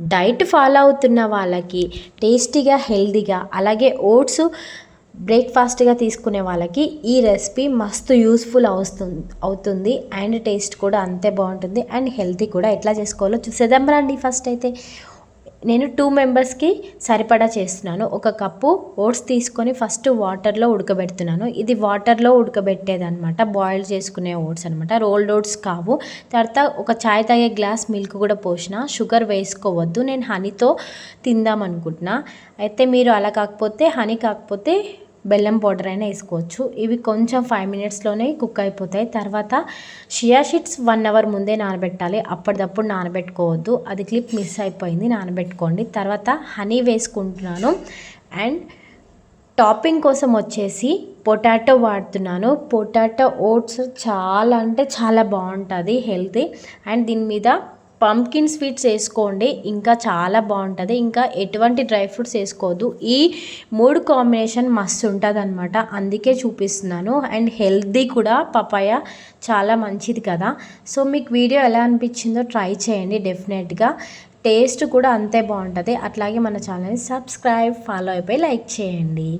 Diet follow అవుతున్న వాళ్ళకి టేస్టీగా హెల్దీగా అలాగే ఓట్స్ బ్రేక్ఫాస్ట్గా తీసుకునే వాళ్ళకి ఈ రెసిపీ మస్తు యూస్ఫుల్ అవుతుంది అవుతుంది. అండ్ టేస్ట్ కూడా అంతే బాగుంటుంది. అండ్ హెల్తీ కూడా. ఎట్లా చేసుకోవాలో చూసేద్దాం రండి ఫస్ట్ అయితే. నేను టూ మెంబర్స్కి సరిపడా చేస్తున్నాను. ఒక కప్పు ఓట్స్ తీసుకొని ఫస్ట్ వాటర్లో ఉడకబెడుతున్నాను. ఇది వాటర్లో ఉడకబెట్టేదనమాట బాయిల్ చేసుకునే ఓట్స్ అనమాట రోల్డ్ ఓట్స్ కావు. తర్వాత ఒక చాయ్ తాగే గ్లాస్ మిల్క్ కూడా పోసిన. షుగర్ వేసుకోవద్దు. నేను హనీతో తిందాం అనుకుంటున్నా. అయితే మీరు అలా కాకపోతే హనీ కాకపోతే బెల్లం పౌడర్ అయినా వేసుకోవచ్చు. ఇవి కొంచెం ఫైవ్ మినిట్స్లోనే కుక్ అయిపోతాయి. తర్వాత షియా షీట్స్ వన్ అవర్ ముందే నానబెట్టాలి. అప్పటిదప్పుడు నానబెట్టుకోవద్దు. అది క్లిప్ మిస్ అయిపోయింది. నానబెట్టుకోండి. తర్వాత హనీ వేసుకుంటున్నాను. అండ్ టాపింగ్ కోసం వచ్చేసి పొటాటో వాడుతున్నాను. పొటాటో ఓట్స్ చాలా అంటే చాలా బాగుంటుంది హెల్తీ అండ్ దీని మీద పంకిన్ స్వీట్స్ వేసుకోండి. ఇంకా చాలా బాగుంటుంది. ఇంకా ఎటువంటి డ్రై ఫ్రూట్స్ వేసుకోవద్దు. ఈ మూడు కాంబినేషన్ మస్తు ఉంటుంది అనమాట అందుకే చూపిస్తున్నాను. అండ్ హెల్దీ కూడా పపాయ చాలా మంచిది కదా. సో మీకు వీడియో ఎలా అనిపించిందో ట్రై చేయండి డెఫినెట్గా. టేస్ట్ కూడా అంతే బాగుంటుంది. అట్లాగే మన ఛానల్ని సబ్స్క్రైబ్ ఫాలో అయిపోయి లైక్ చేయండి.